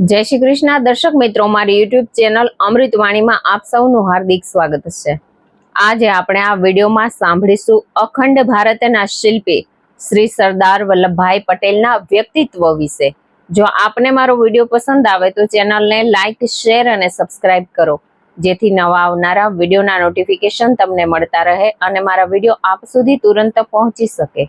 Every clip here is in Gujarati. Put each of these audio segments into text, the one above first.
જય શ્રી કૃષ્ણ. દર્શક મિત્રો, મારી યુટ્યુબ ચેનલ અમૃતવાણીમાં આપ સૌનું હાર્દિક સ્વાગત છે. આજે આપણે આ વિડીયોમાં સાંભળીશું અખંડ ભારતના શિલ્પી શ્રી સરદાર વલ્લભભાઈ પટેલના વ્યક્તિત્વ વિશે. જો આપને મારો વીડિયો પસંદ આવે તો ચેનલને લાઈક, શેર અને સબસ્ક્રાઇબ કરો. જેથી નવા આવનારા વિડીયોના નોટિફિકેશન તમને મળતા રહે અને મારા વીડિયો આપ સુધી તુરંત પહોંચી શકે.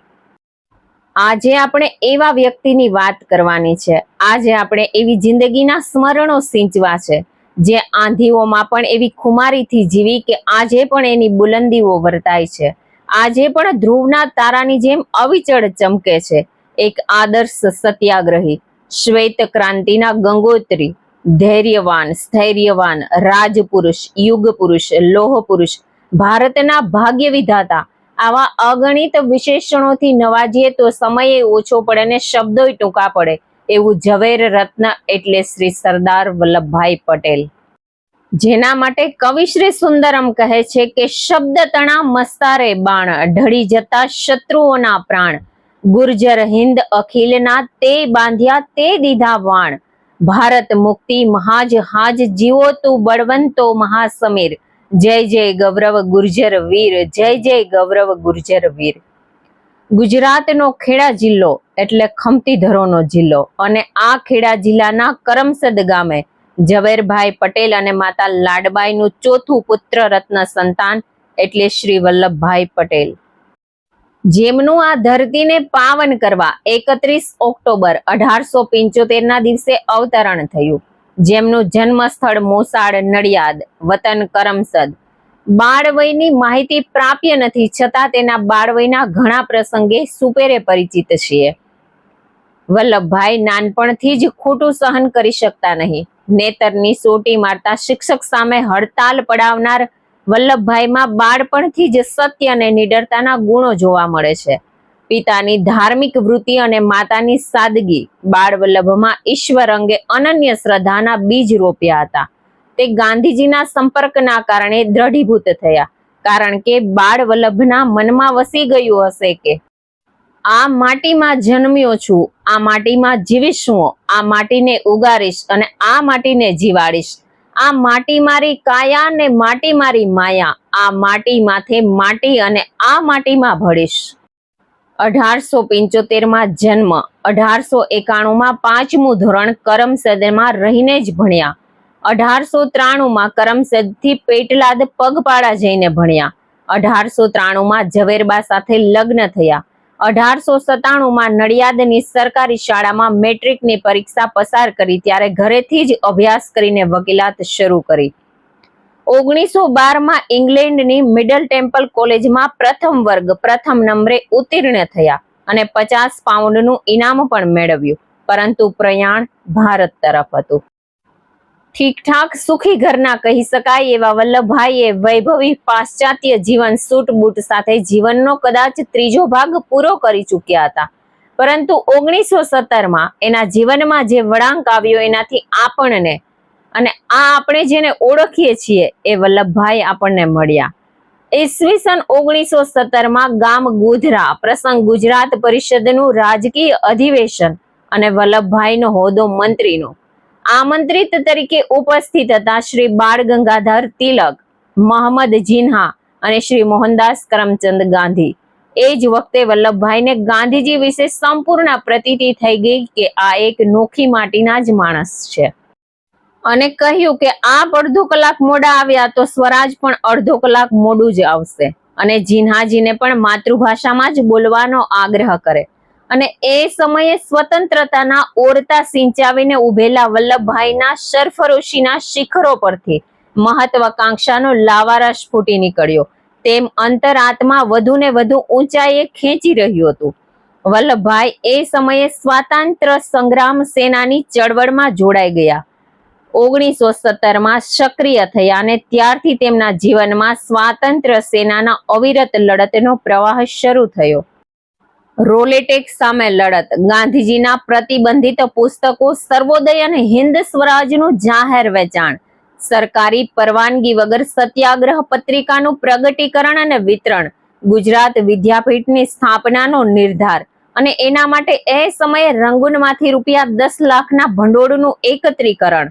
આજે આપણે એવા વ્યક્તિની વાત કરવાની છે. આજે આપણે એવી જિંદગીના સ્મરણો સિંચવા છે. જે આંધીઓમાં પણ એવી ખુમારીથી જીવી કે આજે પણ એની બુલંદીઓ વર્તાય છે. આજે પણ ધ્રુવના તારાની જેમ અવિચળ ચમકે છે. એક આદર્શ સત્યાગ્રહી, શ્વેત ક્રાંતિના ગંગોત્રી, ધૈર્યવાન, સ્થૈર્યવાન, રાજપુરુષ યુગ પુરુષ લોહ પુરુષ ભારતના ભાગ્ય વિધાતા આવા અગણિત વિશેષણોથી નવાજીએ તો સમય ઓછો પડે અને શબ્દોય ટૂંકા પડે. એવું ઝવેર રત્ન એટલે શ્રી સરદાર વલ્લભભાઈ પટેલ. જેના માટે કવિશ્રી સુંદરમ કહે છે કે, શબ્દ તણા મસ્તારે બાણ, ઢળી જતા શત્રુઓના પ્રાણ. ગુર્જર હિન્દ અખિલના તે બાંધ્યા તે દીધા વાણ. ભારત મુક્તિ મહાજ હાજ જીવો તું બળવંતો મહાસમીર. જય જય ગૌરવ ગુર્જર વીર, જય જય ગૌરવ ગુર્જર વીર. ગુજરાતનો ખેડા જિલ્લો એટલે ખમતી ધરોનો જિલ્લો અને આ ખેડા જિલ્લાના કરમસદ ગામે ઝવેરભાઈ પટેલ અને માતા લાડબાઈનું ચોથું પુત્ર રત્ન સંતાન એટલે શ્રી વલ્લભભાઈ પટેલ. જેમનું આ ધરતીને પાવન કરવા એકત્રીસ ઓક્ટોબર અઢારસો પિંચોતેર ના દિવસે અવતરણ થયું. જેમનું જન્મ સ્થળ મોસાળ, નડિયાદ, વતન કરમસદ. બાળવયની માહિતી પ્રાપ્ય નથી છતાં તેના બાળવયના ઘણા પ્રસંગે સુપેરે પરિચિત છીએ. વલ્લભભાઈ નાનપણથી જ ખોટું સહન કરી શકતા નહીં. નેતરની સોટી મારતા શિક્ષક સામે હડતાલ પડાવનાર વલ્લભભાઈમાં બાળપણથી જ સત્ય અને નિડરતાના ગુણો જોવા મળે છે. પિતાની ધાર્મિક વૃત્તિ અને માતાની સાદગી બાળ વલ્લભમાં ઈશ્વર અંગે અનન્ય શ્રદ્ધાના બીજ રોપ્યા હતા. તે ગાંધીજીના સંપર્કના કારણે દ્રઢીભૂત થયા, કારણ કે બાળ વલ્લભના મનમાં વસી ગયું હશે કે, આ માટીમાં જન્મ્યો છું, આ માટીમાં જીવીશ હું, આ માટીને ઉગાડીશ અને આ માટીને જીવાડીશ. આ માટી મારી કાયા ને માટી મારી માયા, આ માટી માથે માટી અને આ માટીમાં ભળીશ. અઢારસો પંચોતેરમાં જન્મ. અઢારસો એકાણું માં પાંચમું ધોરણ કરમસદમાં રહીને જ ભણ્યા. અઢારસો ત્રાણું માં કરમસદથી પેટલાદ પગપાળા જઈને ભણ્યા. અઢારસો ત્રાણું માં ઝવેરબા સાથે લગ્ન થયા. અઢારસો સત્તાણું માં નડિયાદની સરકારી શાળામાં મેટ્રિકની પરીક્ષા પસાર કરી ત્યારે ઘરેથી જ અભ્યાસ કરીને વકીલાત શરૂ કરી. ઓગણીસો બારમાં ઇંગ્લેન્ડની મિડલ ટેમ્પલ કોલેજમાં પ્રથમ વર્ગ, પ્રથમ નંબરે ઉત્તીર્ણ થયા અને પચાસ પાઉન્ડનું ઇનામ પણ મેળવ્યું, પરંતુ પ્રયાણ ભારત તરફ હતું. ઠીકઠાક સુખી ઘરના કહી શકાય એવા વલ્લભભાઈએ વૈભવી પાશ્ચાત્ય જીવન સૂટબૂટ સાથે જીવનનો કદાચ ત્રીજો ભાગ પૂરો કરી ચૂક્યા હતા. પરંતુ ઓગણીસો સત્તરમાં એના જીવનમાં જે વળાંક આવ્યો એનાથી આપણને અને આ આપણે જેને ઓળખીએ છીએ એ વલ્લભભાઈ આપણને મળ્યા. ઈસવીસન ઓગણીસો સત્તરમાં ગામ ગોધરા પ્રસંગ ગુજરાત પરિષદનું રાજકીય અધિવેશન અને વલ્લભભાઈનો હોદ્દો મંત્રીનો. આમંત્રિત તરીકે ઉપસ્થિત હતા શ્રી બાળ ગંગાધર તિલક મોહમ્મદ જીન્હા અને શ્રી મોહનદાસ કરમચંદ ગાંધી. એ જ વખતે વલ્લભભાઈને ગાંધીજી વિશે સંપૂર્ણ પ્રતીતિ થઈ ગઈ કે આ એક નોખી માટીના જ માણસ છે. અને કહ્યું કે આપ અડધો કલાક મોડા આવ્યા તો સ્વરાજ પણ અડધો કલાક મોડું જ આવશે. અને જીન્હાજીને પણ માતૃભાષામાં જ બોલવાનો આગ્રહ કરે. અને એ સમયે સ્વતંત્રતાના ઓરતા સિંચાવીને ઉભેલા વલ્લભભાઈના સરફરોશીના શિખરો પરથી મહત્વાકાંક્ષાનો લાવારસ ફૂટી નીકળ્યો. તેમ અંતરાત્મા વધુ ને વધુ ઊંચાઈએ ખેંચી રહ્યું હતું. વલ્લભભાઈ એ સમયે સ્વાતંત્ર્ય સંગ્રામ સેનાની ચળવળમાં જોડાઈ ગયા. ઓગણીસો સત્તરમાં સક્રિય થયા અને ત્યારથી તેમના જીવનમાં સ્વાતંત્ર્ય સેનાના અવિરત લડતનો પ્રવાહ શરૂ થયો. રોલેટેક સામે લડત. ગાંધીજીના પ્રતિબંધિત પુસ્તકો સર્વોદય અને હિન્દ સ્વરાજનું જાહેર વેચાણ. સરકારી પરવાનગી વગર સત્યાગ્રહ પત્રિકાનું પ્રગટીકરણ અને વિતરણ. ગુજરાત વિદ્યાપીઠની સ્થાપનાનો નિર્ધાર. અને એના માટે એ સમયે રંગૂનમાંથી રૂપિયા દસ લાખના ભંડોળનું એકત્રીકરણ.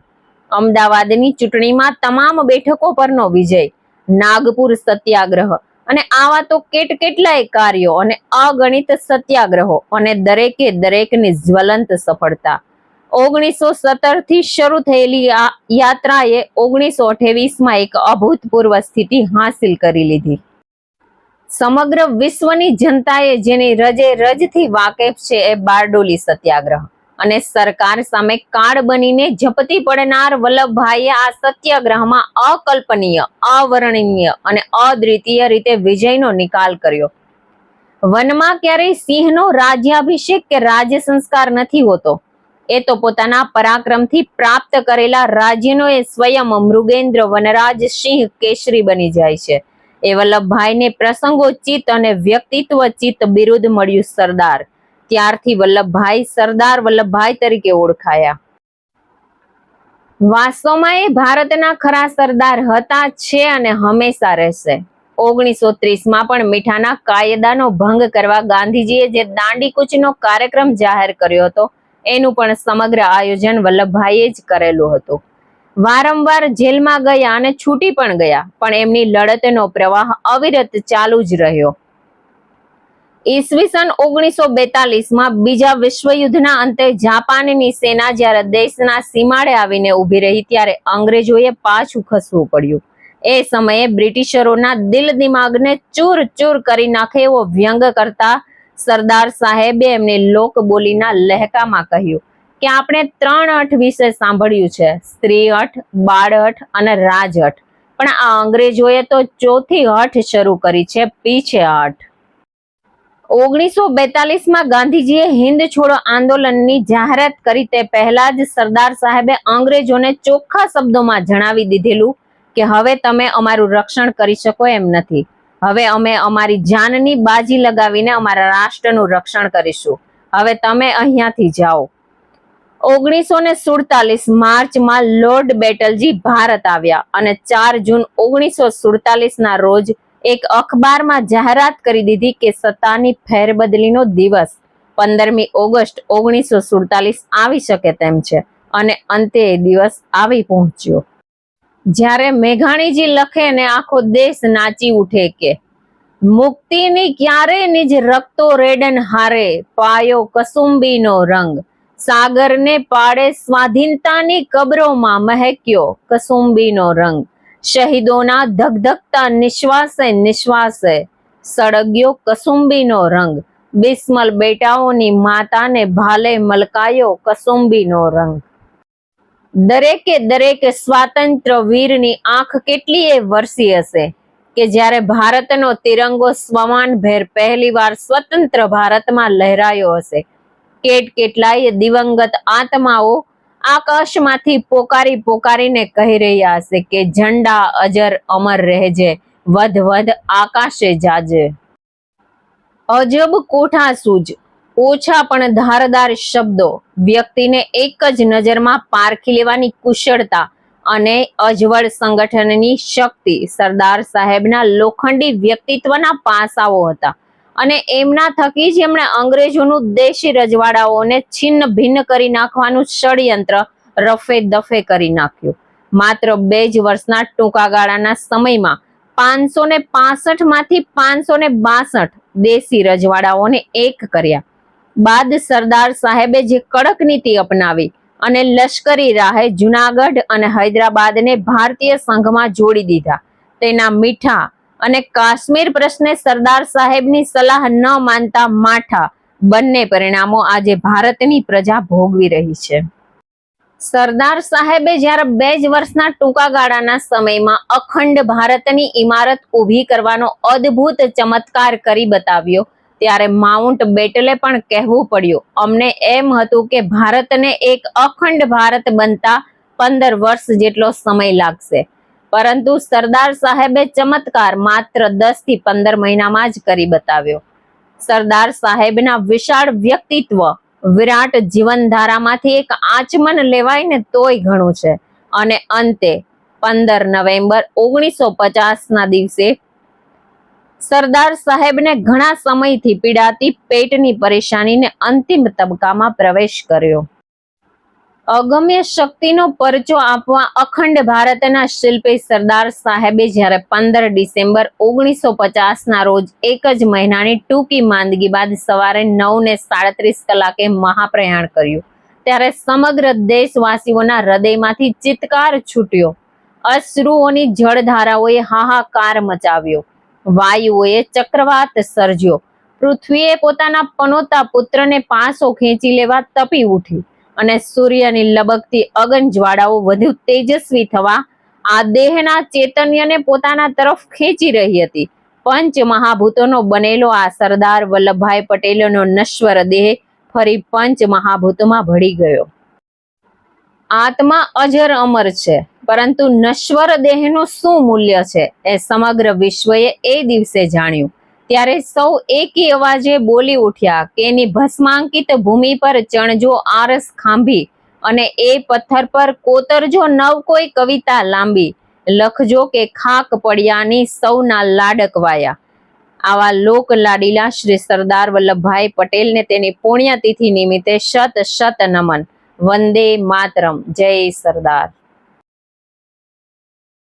અમદાવાદની ચૂંટણીમાં તમામ બેઠકો પરનો વિજય. નાગપુર સત્યાગ્રહ. અને આવા તો કેટ કેટલાય કાર્યો અને અગણિત સત્યાગ્રહો અને દરેકે દરેકની જ્વલંત સફળતા. ઓગણીસો સત્તરથી શરૂ થયેલી આ યાત્રાએ ઓગણીસો માં એક અભૂતપૂર્વ સ્થિતિ હાંસિલ કરી લીધી. સમગ્ર વિશ્વની જનતાએ જેની રજે રજથી વાકેફ છે એ બારડોલી સત્યાગ્રહ. અને સરકાર સામે કાળ બનીને ઝપતી પડનાર વલ્લભભાઈએ આ સત્યાગ્રહમાં અકલ્પનીય, અવર્ણનીય અને અદ્વિતીય રીતે વિજયનો નિકાલ કર્યો. વનમાં ક્યારેય સિંહનો રાજ્યાભિષેક કે રાજ્ય સંસ્કાર નથી હોતો. એ તો પોતાના પરાક્રમથી પ્રાપ્ત કરેલા રાજ્યનો એ સ્વયં મૃગેન્દ્ર વનરાજ સિંહ કેસરી બની જાય છે. એ વલ્લભભાઈને પ્રસંગોચિત અને વ્યક્તિત્વચિત બિરુદ મળ્યું સરદાર. ત્યારથી વલ્લભભાઈ સરદાર વલ્લભભાઈ તરીકે ઓળખાયા. વાસ્તવમાં એ ભારતના ખરા સરદાર હતા છે અને હંમેશા રહેશે. ઓગણીસો ત્રીસમાં પણ મીઠાના કાયદાનો ભંગ કરવા ગાંધીજીએ જે દાંડી કૂચનો કાર્યક્રમ જાહેર કર્યો હતો, એનું પણ સમગ્ર આયોજન વલ્લભભાઈએ જ કરેલું હતું. વારંવાર જેલમાં ગયા અને છૂટી પણ ગયા, પણ એમની લડતનો પ્રવાહ અવિરત ચાલુ જ રહ્યો. ઈસવીસન ઓગણીસો બેતાલીસમાં બીજા વિશ્વયુદ્ધના અંતે જાપાનની સેના જ્યારે દેશના સીમાડે આવીને ઊભી રહી, ત્યારે અંગ્રેજોએ પાછું ખસવું પડ્યું. એ સમયે બ્રિટિશરોના દિલ દિમાગને ચૂર ચૂર કરી નાખે એવો વ્યંગ કરતા સરદાર સાહેબે એમની લોક બોલીના લહેકામાં કહ્યું કે આપણે ત્રણ અઠ વિશે સાંભળ્યું છે, સ્ત્રી અઠ, બાળ અઠ અને રાજ અઠ. પણ આ અંગ્રેજોએ તો ચોથી હઠ શરૂ કરી છે, પીછે હઠ ઓગણીસો બેતાલીસમાં ગાંધીજીએ હિન્દ છોડો આંદોલનની જાહેરાત કરી તે પહેલા જ સરદાર સાહેબે અંગ્રેજોને ચોખ્ખા શબ્દોમાં જણાવી દીધેલું કે હવે તમે અમારું રક્ષણ કરી શકો એમ નથી. હવે અમે અમારી જાનની બાજી લગાવીને અમારા રાષ્ટ્રનું રક્ષણ કરીશું. હવે તમે અહીંયાથી જાઓ. ઓગણીસો ને સુડતાલીસ માર્ચમાં લોર્ડ બેટલજી ભારત આવ્યા અને ચાર જૂન ઓગણીસો સુડતાલીસ ના રોજ એક અખબારમાં જાહેરાત કરી દીધી કે સત્તાની ફેરબદલીનો દિવસ પંદરમી ઓગસ્ટ ઓગણીસો સુડતાલીસ આવી શકે તેમ છે અને અંતે એ દિવસ આવી પહોંચ્યો. જ્યારે મેઘાણીજી લખે ને આખો દેશ નાચી ઉઠે કે, મુક્તિની ક્યારે નિજ રક્તો રેડન હારે, પાયો કસુંબીનો રંગ. સાગરને પાડે સ્વાધીનતાની કબરોમાં મહેક્યો કસુંબીનો રંગ. શહીદોના ધગધગતા નિશ્વાસે નિશ્વાસે સળગ્યો કસુંબીનો રંગ. બિસ્મલ બેટાઓની માતાને ભાલે મલકાયો કસુંબીનો રંગ. દરેકે દરેક સ્વાતંત્ર્ય વીરની આંખ કેટલીય વરસી હશે કે જ્યારે ભારતનો તિરંગો સ્વમાન ભેર પહેલીવાર સ્વતંત્ર ભારતમાં લહેરાયો હશે. કેટ કેટલાય દિવંગત આત્માઓ આકાશમાંથી પોકારી પોકારીને કહી રહ્યા હશે કે, ઝંડા અજર અમર રહેજે, વધ વધ આકાશે જાજે. અજબ કોઠા સૂજ, ઓછા પણ ધારદાર શબ્દો, વ્યક્તિને એક જ નજરમાં પારખી લેવાની કુશળતા અને અજવળ સંગઠનની શક્તિ સરદાર સાહેબના લોખંડી વ્યક્તિત્વના પાસાઓ હતા. અને એમના થકી જ એમણે અંગ્રેજોનું દેશી રજવાડાઓને છિન્ન ભિન્ન કરી નાખવાનું ષડયંત્ર રફે દફે કરી નાખ્યું. માત્ર બે જ વર્ષના ટૂંકા ગાળાના સમયમાં પાંચસો ને પાસઠમાંથી પાંચસો ને બાસઠ દેશી રજવાડાઓને એક કર્યા. બાદ સરદાર સાહેબે જે કડક નીતિ અપનાવી અને લશ્કરી રાહે જુનાગઢ અને હૈદરાબાદને ભારતીય સંઘમાં જોડી દીધા. તેના મીઠા અને કાશ્મીર પ્રશ્ને સરદાર સાહેબની સલાહ ન માનતા માઠા. બંને પરિણામો આજે ભારતની પ્રજા ભોગવી રહી છે. સરદાર સાહેબે જ્યારે બે જ વર્ષના ટૂંકા ગાળાના સમયમાં અખંડ ભારતની ઇમારત ઊભી કરવાનો અદ્ભુત ચમત્કાર કરી બતાવ્યો, ત્યારે માઉન્ટ બેટલે પણ કહેવું પડ્યું, અમને એમ હતું કે ભારતને એક અખંડ ભારત બનતા પંદર વર્ષ જેટલો સમય લાગશે. પરંતુ સરદાર સાહેબે ચમત્કાર માત્ર દસથી પંદર મહિનામાં જ કરી બતાવ્યો. સરદાર સાહેબના વિશાળ વ્યક્તિત્વ, વિરાટ જીવનધારામાંથી એક આચમન લેવાય ને તોય ઘણું છે. અને અંતે પંદર નવેમ્બર ઓગણીસો ના દિવસે સરદાર સાહેબને ઘણા સમયથી પીડાતી પેટની પરેશાનીને અંતિમ તબક્કામાં પ્રવેશ કર્યો. અગમ્ય શક્તિનો પરચો આપવા અખંડ ભારતના શિલ્પી સરદાર સાહેબે જ્યારે પંદર ડિસેમ્બર ઓગણીસો પચાસના રોજ એક જ મહિનાની ટૂંકી માંદગી બાદ સવારે નવને સાડત્રીસ કલાકે મહાપ્રયાણ કર્યું. ત્યારે સમગ્ર દેશવાસીઓના હૃદયમાંથી ચિત્કાર છૂટ્યો. અશ્રુઓની જળધારાઓએ હાહાકાર મચાવ્યો. વાયુઓએ ચક્રવાત સર્જ્યો. પૃથ્વીએ પોતાના પનોતા પુત્રને પાસો ખેંચી લેવા તપી ઉઠી. અને સૂર્યની લબકતી અગન જ્વાળાઓ વધુ તેજસ્વી થવા આ દેહના ચૈતન્યને પોતાના તરફ ખેંચી રહી હતી. પંચ મહાભૂતોનો બનેલો આ સરદાર વલ્લભભાઈ પટેલનો નશ્વર દેહ ફરી પંચ મહાભૂતોમાં ભળી ગયો. આત્મા અજર અમર છે, પરંતુ નશ્વર દેહનું શું મૂલ્ય છે એ સમગ્ર વિશ્વએ એ દિવસે જાણ્યું. ત્યારે સૌ એકી અવાજે બોલી ઉઠ્યા કે એની ભસ્માંકિત ભૂમિ પર ચણજો આરસ ખાંભી અને એ પથ્થર પર કોતરજો નવ કોઈ કવિતા લાંબી. લખજો કે ખાક પડ્યાની સૌના લાડકવાયા આવા લોક લાડીલા શ્રી સરદાર વલ્લભભાઈ પટેલને તેની પુણ્યતિથિ નિમિત્તે શત શત નમન. વંદે માતરમ. જય સરદાર.